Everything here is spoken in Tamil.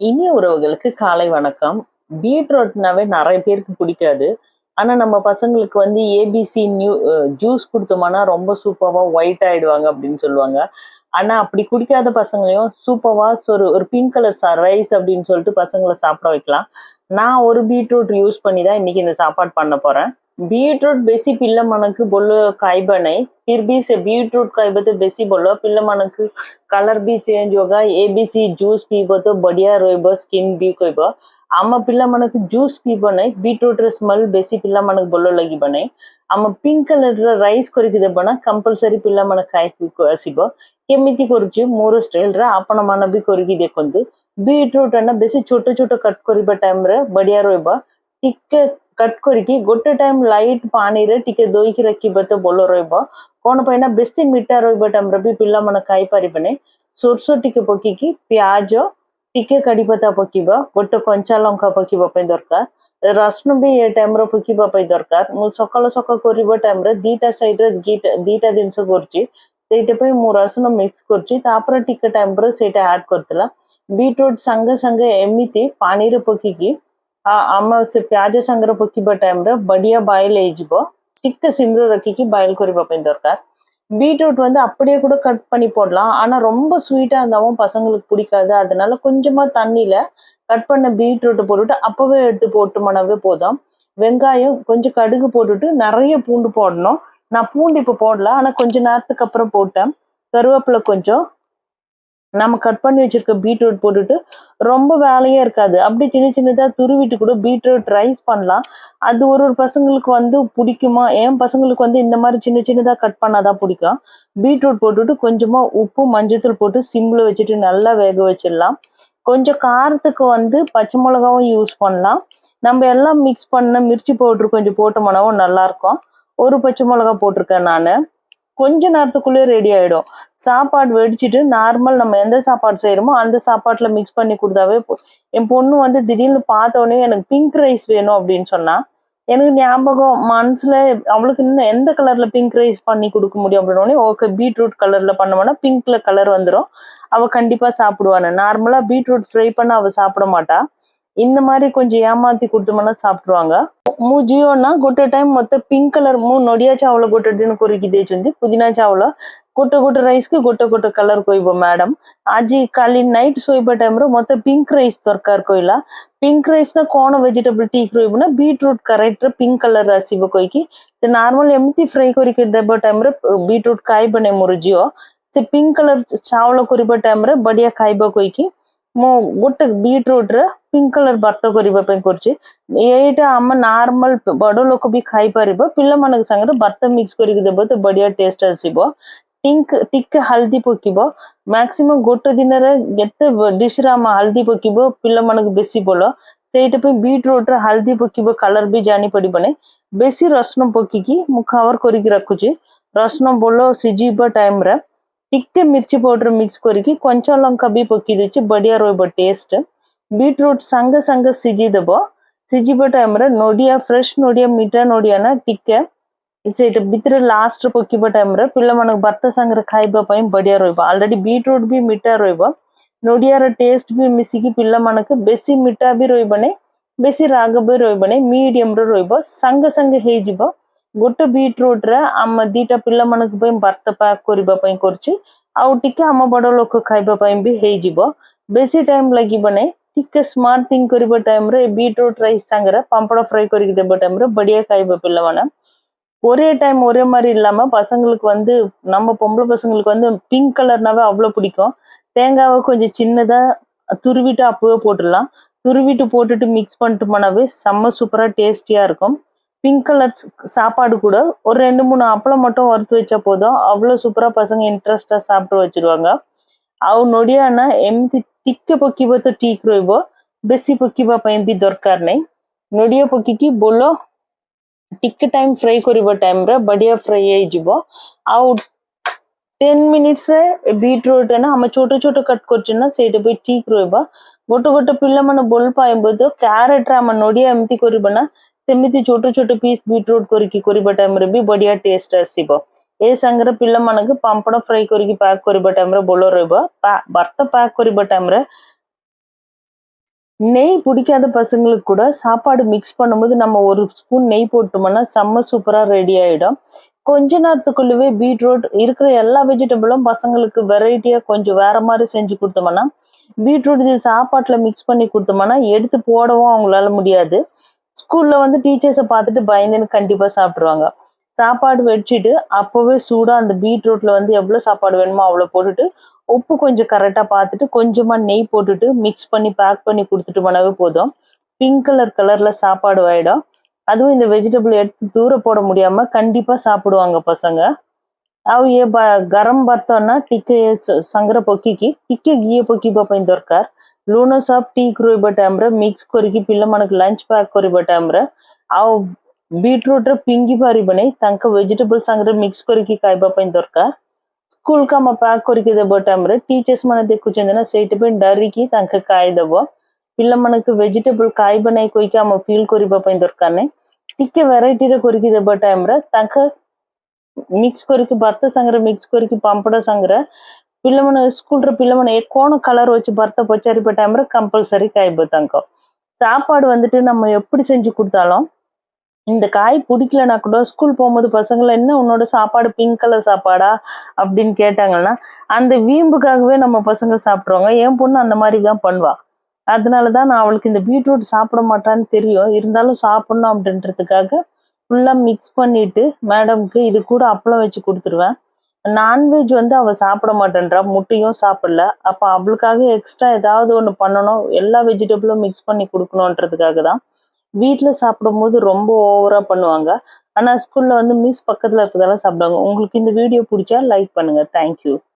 இனிய உறவுகளுக்கு காலை வணக்கம். பீட்ரூட்னாவே நிறைய பேருக்கு பிடிக்காது. ஆனால் நம்ம பசங்களுக்கு வந்து ஏபிசி நியூ ஜூஸ் கொடுத்தோம்னா ரொம்ப சூப்பராக ஒயிட் ஆகிடுவாங்க அப்படின்னு சொல்லுவாங்க. ஆனால் அப்படி குடிக்காத பசங்களையும் சூப்பராக ஒரு ஒரு பிங்க் கலர் ரைஸ் அப்படின்னு சொல்லிட்டு பசங்களை சாப்பிட வைக்கலாம். நான் ஒரு பீட்ரூட் யூஸ் பண்ணி தான் இன்னைக்கு இந்த சாப்பாடு பண்ண போகிறேன் బీట్రూట్ బెసి పిల్ల మనకు బొల్లు కాయబనాయి ఫిర్ भी से बीटरूट खाइबे तो बेसी बोलो पिल्ला मन कलर भी चेंज होगा ए बी सी जूस पीब तो बढ़िया रोब स्किन भी कहब आम पिल्ला मन जूस पीब ना बीटरूट स्मेल बेसी पिल्ला मन बोलो लगे ना आम पिंक कलर रईस करदेबना कंपलसरी पिल्ला मन खाई आसब केमी करुचे मोर स्टाइल आपण मैंने भी करके देखते बीट्रूट बेसी छोट छोट कट करवा टाइम बढ़िया रोब ଟିକେ କଟ୍ କରିକି ଗୋଟେ ଟାଇମ୍ ଲାଇଟ୍ ପାଣିରେ ଟିକେ ଧୋଇକି ରଖିବ ତ ଭଲ ରହିବ କ'ଣ ପାଇଁ ନା ବେଶୀ ମିଠା ରହିବା ଟାଇମ୍ରେ ବି ପିଲାମାନେ ଖାଇପାରିବେନି ସୋରିଷ ଟିକେ ପକେଇକି ପିଆଜ ଟିକେ କାଢ଼ି ପତା ପକେଇବା ଗୋଟେ କଞ୍ଚା ଲଙ୍କା ପକେଇବା ପାଇଁ ଦରକାର ରସୁଣ ବି ଏ ଟାଇମ୍ରେ ପକେଇବା ପାଇଁ ଦରକାର ମୁଁ ସକାଳ ସକାଳ କରିବା ଟାଇମ୍ରେ ଦୁଇଟା ସାଇଡ଼୍ରେ ଦୁଇଟା ଜିନିଷ କରୁଛି ସେଇଟା ପାଇଁ ମୁଁ ରସୁଣ ମିକ୍ସ କରୁଛି ତାପରେ ଟିକେ ଟାଇମ୍ରେ ସେଇଟା ଆଡ୍ କରିଥିଲା ବିଟ୍ରୁଟ୍ ସାଙ୍ଗେ ସାଙ୍ଗେ ଏମିତି ପାଣିରେ ପକେଇକି आम से प्याज सागर पकवा टाइम बड़िया बयल ஸ்டிக்கை சிம்மில் ரக்கிக்கு பாயில் குறிப்பை பயன் தரக்கார் பீட்ரூட் வந்து அப்படியே கூட கட் பண்ணி போடலாம் ஆனால் ரொம்ப ஸ்வீட்டாக இருந்தாவும் பசங்களுக்கு பிடிக்காது அதனால கொஞ்சமாக தண்ணியில் கட் பண்ண பீட்ரூட்டை போட்டுட்டு அப்போவே எடுத்து போட்டுமானாவே போதும் வெங்காயம் கொஞ்சம் கடுகு போட்டுட்டு நிறைய பூண்டு போடணும் நான் பூண்டு இப்போ போடல ஆனால் கொஞ்சம் நேரத்துக்கு அப்புறம் போட்டேன் கருவேப்பிலை கொஞ்சம் நம்ம கட் பண்ணி வச்சுருக்க பீட்ரூட் போட்டுட்டு ரொம்ப வேலையே இருக்காது. அப்படி சின்ன சின்னதாக துருவிட்டு கூட பீட்ரூட் ரைஸ் பண்ணலாம். அது ஒரு ஒரு பசங்களுக்கு வந்து பிடிக்குமா? என் பசங்களுக்கு வந்து இந்த மாதிரி சின்ன சின்னதாக கட் பண்ணால் தான் பிடிக்கும். பீட்ரூட் போட்டுட்டு கொஞ்சமாக உப்பு மஞ்சத்தூள் போட்டு சிம்மில் வச்சுட்டு நல்லா வேக வச்சிடலாம். கொஞ்சம் காரத்துக்கு வந்து பச்சை மிளகாவும் யூஸ் பண்ணலாம். நம்ம எல்லாம் மிக்ஸ் பண்ண மிர்ச்சி பவுட்ரு கொஞ்சம் போட்டோம்னாவும் நல்லாயிருக்கும் ஒரு பச்சை மிளகா போட்டிருக்கேன் நான். கொஞ்ச நேரத்துக்குள்ளேயே ரெடி ஆகிடும் சாப்பாடு வெடிச்சிட்டு நார்மல் நம்ம எந்த சாப்பாடு செய்கிறோமோ அந்த சாப்பாட்டில் மிக்ஸ் பண்ணி கொடுத்தாவே என் பொண்ணு வந்து திடீர்னு பார்த்தோன்னே எனக்கு பிங்க் ரைஸ் வேணும் அப்படின்னு சொன்னால் எனக்கு ஞாபகம் மனசில் அவளுக்கு இன்னும் எந்த கலரில் பிங்க் ரைஸ் பண்ணி கொடுக்க முடியும் அப்படின்னோடனே ஓகே பீட்ரூட் கலரில் பண்ணோம்னா பிங்க்கில் கலர் வந்துடும் அவள் கண்டிப்பாக சாப்பிடுவானு நார்மலாக பீட்ரூட் ஃப்ரை பண்ண அவள் சாப்பிட மாட்டா. இந்த மாதிரி கொஞ்சம் ஏமாத்தி கொடுத்தோம்னா சாப்பிடுவாங்க మూ జియోన గొట్టే టైం మొత్తం పింక్ కలర్ మూ నొడియా చావల గొట్టడిన కొరికి దేచుంది పుదీనా చావల గొట్ట గొట్ట రైస్ కి గొట్ట గొట్ట కలర్ కొయ్యబో మేడం ఆజి ఖాళీ నైట్ సోయిబో టైంలో మొత్తం పింక్ రైస్ దొరకారు కొయ్యల పింక్ రైస్ನ ಕೋಣ ವೆಜಿಟೇಬಲ್ ಟೀ ಕೊಯ್ಬನ ಬೀಟ್ರೂಟ್ ಕರೆಕ್ಟ್ರ ಪಿಂಕ್ ಕಲರ್ ಹಸಿಬೋ ಕೊಯ್ಕಿ ನಾರ್ಮಲ್ ಎಮ್ತಿ ಫ್ರೈ ಕೊರಿಕೆ ದೆಬ್ಬೋ ಟೈಮ್ರ ಬೀಟ್ರೂಟ್ ಕಾಯಿ ಬನೆ ಮುರು ಜಿಯೋ ಪಿಂಕ್ ಕಲರ್ ಚಾವಳ ಕೊರಿಬೋ ಟೈಮ್ರ ಬಡಿಯ ಕಾಯ್ಬೋ ಕೊಯ್ಕಿ ଟାଇମ୍ରେ ବଢ଼ିଆ ଖାଇବ କହିକି ମୁଁ ଗୋଟେ ବିଟ୍ରୁଟ୍ରେ ପିଙ୍କ କଲର ଭାତ କରିବା ପାଇଁ କରୁଛି ଏଇଟା ଆମ ନର୍ମାଲ ବଡ଼ ଲୋକ ବି ଖାଇପାରିବ ପିଲାମାନଙ୍କ ସାଙ୍ଗରେ ଭାତ ମିକ୍ସ କରିକି ଦେବ ତ ବଢ଼ିଆ ଟେଷ୍ଟ ଆସିବ ଟିଙ୍କ ଟିକେ ହଳଦୀ ପକିବ ମ୍ୟାକ୍ସିମମ୍ ଗୋଟେ ଦିନରେ କେତେ ଡିସ୍ରେ ଆମେ ହଳଦୀ ପକିବ ପିଲାମାନଙ୍କୁ ବେଶୀ ଭଲ ସେଇଟା ପାଇଁ ବିଟ୍ରୁଟ୍ରେ ହଳଦୀ ପକିବ କଲର୍ ବି ଜାଣିପାରିବନି ବେଶୀ ରସୁଣ ପକିକି ମୁଁ କଭର୍ କରିକି ରଖୁଛି ରସୁଣ ଭଲ ସିଝିବା ଟାଇମ୍ରେ ଟିକେ ମିର୍ଚି ପାଉଡର ମିକ୍ସ କରିକି କଞ୍ଚା ଲଙ୍କା ବି ପକେଇ ଦେଇଛି ବଢ଼ିଆ ରହିବ ଟେଷ୍ଟ ବିଟ୍ରୁଟ୍ ସାଙ୍ଗେ ସାଙ୍ଗେ ସିଝିଦେବ ସିଝିବା ଟାଇମ୍ରେ ନଡ଼ିଆ ଫ୍ରେଶ୍ ନଡ଼ିଆ ମିଠା ନଡ଼ିଆ ନା ଟିକେ ସେଇଟା ଭିତରେ ଲାଷ୍ଟ ପକେଇବା ଟାଇମ୍ରେ ପିଲାମାନଙ୍କୁ ଭାତ ସାଙ୍ଗରେ ଖାଇବା ପାଇଁ ବଢ଼ିଆ ରହିବ ଅଲରେଡ଼ି ବିଟ୍ରୁଟ୍ ବି ମିଠା ରହିବ ନଡ଼ିଆର ଟେଷ୍ଟ ବି ମିଶିକି ପିଲାମାନଙ୍କୁ ବେଶୀ ମିଠା ବି ରହିବନି ବେଶୀ ରାଗ ବି ରହିବନି ମିଡ଼ିୟମ୍ରେ ରହିବ ସାଙ୍ଗେ ସାଙ୍ଗେ ହେଇଯିବ ଗୋଟେ ବିଟ୍ରୁଟ୍ରେ ଆମ ଦୁଇଟା ପିଲାମାନଙ୍କ ପାଇଁ ଭାତ ପ୍ୟାକ୍ କରିବା ପାଇଁ କରୁଛି ଆଉ ଟିକେ ଆମ ବଡ଼ ଲୋକ ଖାଇବା ପାଇଁ ବି ହେଇଯିବ ବେଶୀ ଟାଇମ୍ ଲାଗିବନି ଟିକେ ସ୍ମାର୍ଟ ଥିଙ୍କ୍ କରିବା ଟାଇମ୍ରେ பீட்ரூட் ரைஸ் சாங்கிற பம்படம் ஃப்ரை କରିକି ଦେବା டைம்ல படியா காய்ப்ப பிள்ளைவான ஒரே டைம் ஒரே மாதிரி இல்லாமல் பசங்களுக்கு வந்து நம்ம பொம்பளை பசங்களுக்கு வந்து பிங்க் கலர்னாவே அவ்வளோ பிடிக்கும் தேங்காவை கொஞ்சம் சின்னதாக துருவிட்டு அப்போவே போட்டுடலாம் துருவிட்டு போட்டுட்டு மிக்ஸ் பண்ணிட்டு போனாவே செம்ம சூப்பராக டேஸ்டியாக இருக்கும் பிங்க் கலர் சாப்பாடு கூட ஒரு ரெண்டு மூணு அப்பளம் மட்டும் வறுத்து வச்சா போதும் அவ்வளோ சூப்பராக பசங்க இன்ட்ரெஸ்டாக சாப்பிட்டு வச்சிருவாங்க ଆଉ ନଡ଼ିଆ ନା ଏମିତି ଟିକେ ପକେଇବ ତ ଠିକ୍ ରହିବ ବେଶୀ ପକେଇବା ପାଇଁ ବି ଦରକାର ନାହିଁ ନଡ଼ିଆ ପକେଇକି ବୋଲ ଟିକେ ଟାଇମ୍ ଫ୍ରାଏ କରିବା ଟାଇମ୍ରେ ବଢ଼ିଆ ଫ୍ରାଏ ହେଇଯିବ ଆଉ ଟେନ୍ ମିନିଟ୍ସରେ ବିଟ୍ରୁଟ୍ ନା ଆମେ ଛୋଟ ଛୋଟ କଟ୍ କରୁଛୁ ନା ସେଇଟା ବି ଠିକ୍ ରହିବ ଗୋଟେ ଗୋଟେ ପିଲାମାନେ ଭଲ ପାଇବ ତ କ୍ୟାରେଟ୍ରେ ଆମେ ନଡ଼ିଆ ଏମିତି କରିବା ନା ସେମିତି ଛୋଟ ଛୋଟ ପିସ୍ ବିଟ୍ରୁଟ୍ କରିକି କରିବା ଟାଇମ୍ରେ ବି ବଢ଼ିଆ ଟେଷ୍ଟ ଆସିବ ଏ ସାଙ୍ଗରେ ପିଲାମାନଙ୍କୁ ପାମ୍ପଡ଼ ଫ୍ରାଏ କରିକି ପ୍ୟାକ୍ କରିବା ଟାଇମ୍ରେ ଭଲ ରହିବ ଭାତ ପ୍ୟାକ୍ କରିବା ଟାଇମ୍ରେ நெய் பிடிக்காத பசங்களுக்கு கூட சாப்பாடு மிக்ஸ் பண்ணும்போது நம்ம ஒரு ஸ்பூன் நெய் போட்டோம்னா செம்ம சூப்பராக ரெடி ஆகிடும் கொஞ்ச நேரத்துக்குள்ளவே பீட்ரூட் இருக்கிற எல்லா வெஜிடபிளும் பசங்களுக்கு வெரைட்டியாக கொஞ்சம் வேற மாதிரி செஞ்சு கொடுத்தோம்னா பீட்ரூட் இது சாப்பாட்டில் மிக்ஸ் பண்ணி கொடுத்தோம்னா எடுத்து போடவும் அவங்களால முடியாது. ஸ்கூலில் வந்து டீச்சர்ஸை பார்த்துட்டு பயந்துன்னு கண்டிப்பாக சாப்பிட்ருவாங்க சாப்பாடு வச்சுட்டு அப்போவே சூடாக அந்த பீட்ரூட்டில் வந்து எவ்வளோ சாப்பாடு வேணுமோ அவ்வளோ போட்டுட்டு உப்பு கொஞ்சம் கரெக்டாக பார்த்துட்டு கொஞ்சமாக நெய் போட்டுட்டு மிக்ஸ் பண்ணி பேக் பண்ணி கொடுத்துட்டு போனாவே போதும். பிங்க் கலர் கலரில் சாப்பாடு ஆகிடும் அதுவும் இந்த வெஜிடபிள் எடுத்து தூர போட முடியாமல் கண்டிப்பாக சாப்பிடுவாங்க பசங்க ଆଉ ଇଏ ଗରମ ବର୍ତ୍ତନ ନା ଟିକେ ସାଙ୍ଗରେ ପକିକି ଟିକେ ଘିଏ ପକିବା ପାଇଁ ଦରକାର ଲୁଣ ସବ୍ ଠିକ୍ ରହିବା ଟାଇମ୍ରେ ମିକ୍ସ କରିକି ପିଲାମାନଙ୍କୁ ଲଞ୍ଚ ପ୍ୟାକ୍ କରିବା ଟାଇମ୍ରେ ଆଉ ବିଟ୍ରୁଟ୍ରେ ପିଙ୍ଗି ପାରିବନି ତାଙ୍କ ଭେଜିଟେବଲ୍ ସାଙ୍ଗରେ ମିକ୍ସ କରିକି ଖାଇବା ପାଇଁ ଦରକାର ସ୍କୁଲ କାମ ପ୍ୟାକ୍ କରିକି ଦେବ ଟାଇମ୍ରେ ଟିଚର୍ସ ମାନେ ଦେଖୁଛନ୍ତି ନା ସେଇଥିପାଇଁ ଡରିକି ତାଙ୍କେ ଖାଇଦେବ ପିଲାମାନଙ୍କୁ ଭେଜିଟେବଲ୍ ଖାଇବା ନାହିଁ କହିକି ଆମ ଫିଲ୍ କରିବା ପାଇଁ ଦରକାର ନାହିଁ ଟିକେ ଭେରାଇଟିରେ କରିକି ଦେବା ଟାଇମ୍ରେ ତାଙ୍କ ମିକ୍ସ କରିକି ଭାତ ସାଙ୍ଗରେ ମିକ୍ସ କରିକି ପାମ୍ପଡ଼ ସାଙ୍ଗରେ ପିଲାମାନେ ସ୍କୁଲର ପିଲାମାନେ ଏ କ'ଣ கலர் வச்சு பர்த்தை பச்சாரிப்ப டைம்ல கம்பல்சரி காய்ப்பு தாங்க சாப்பாடு வந்துட்டு நம்ம எப்படி செஞ்சு கொடுத்தாலும் இந்த காய் பிடிக்கலனா கூட ஸ்கூல் போகும்போது பசங்களை என்ன உன்னோட சாப்பாடு பிங்க் கலர் சாப்பாடா அப்படின்னு கேட்டாங்கன்னா அந்த வீம்புக்காகவே நம்ம பசங்க சாப்பிட்ருவாங்க என் பொண்ணு அந்த மாதிரி தான் பண்ணுவா அதனால தான் நான் அவளுக்கு இந்த பீட்ரூட் சாப்பிட மாட்டான்னு தெரியும். இருந்தாலும் சாப்பிடணும் அப்படின்றதுக்காக ஃபுல்லாக மிக்ஸ் பண்ணிட்டு மேடம்க்கு இது கூட அப்பளம் வச்சு கொடுத்துருவேன். நான்வெஜ் வந்து அவள் சாப்பிட மாட்டேன்றா முட்டையும் சாப்பிடல. அப்போ அவளுக்காக எக்ஸ்ட்ரா ஏதாவது ஒன்று பண்ணணும் எல்லா வெஜிடபிளும் மிக்ஸ் பண்ணி கொடுக்கணுன்றதுக்காக தான். வீட்டில் சாப்பிடும்போது ரொம்ப ஓவராக பண்ணுவாங்க. ஆனால் ஸ்கூலில் வந்து மிஸ் பக்கத்தில் இருக்கிறதெல்லாம் சாப்பிடுவாங்க. உங்களுக்கு இந்த வீடியோ பிடிச்சா லைக் பண்ணுங்கள் தேங்க்யூ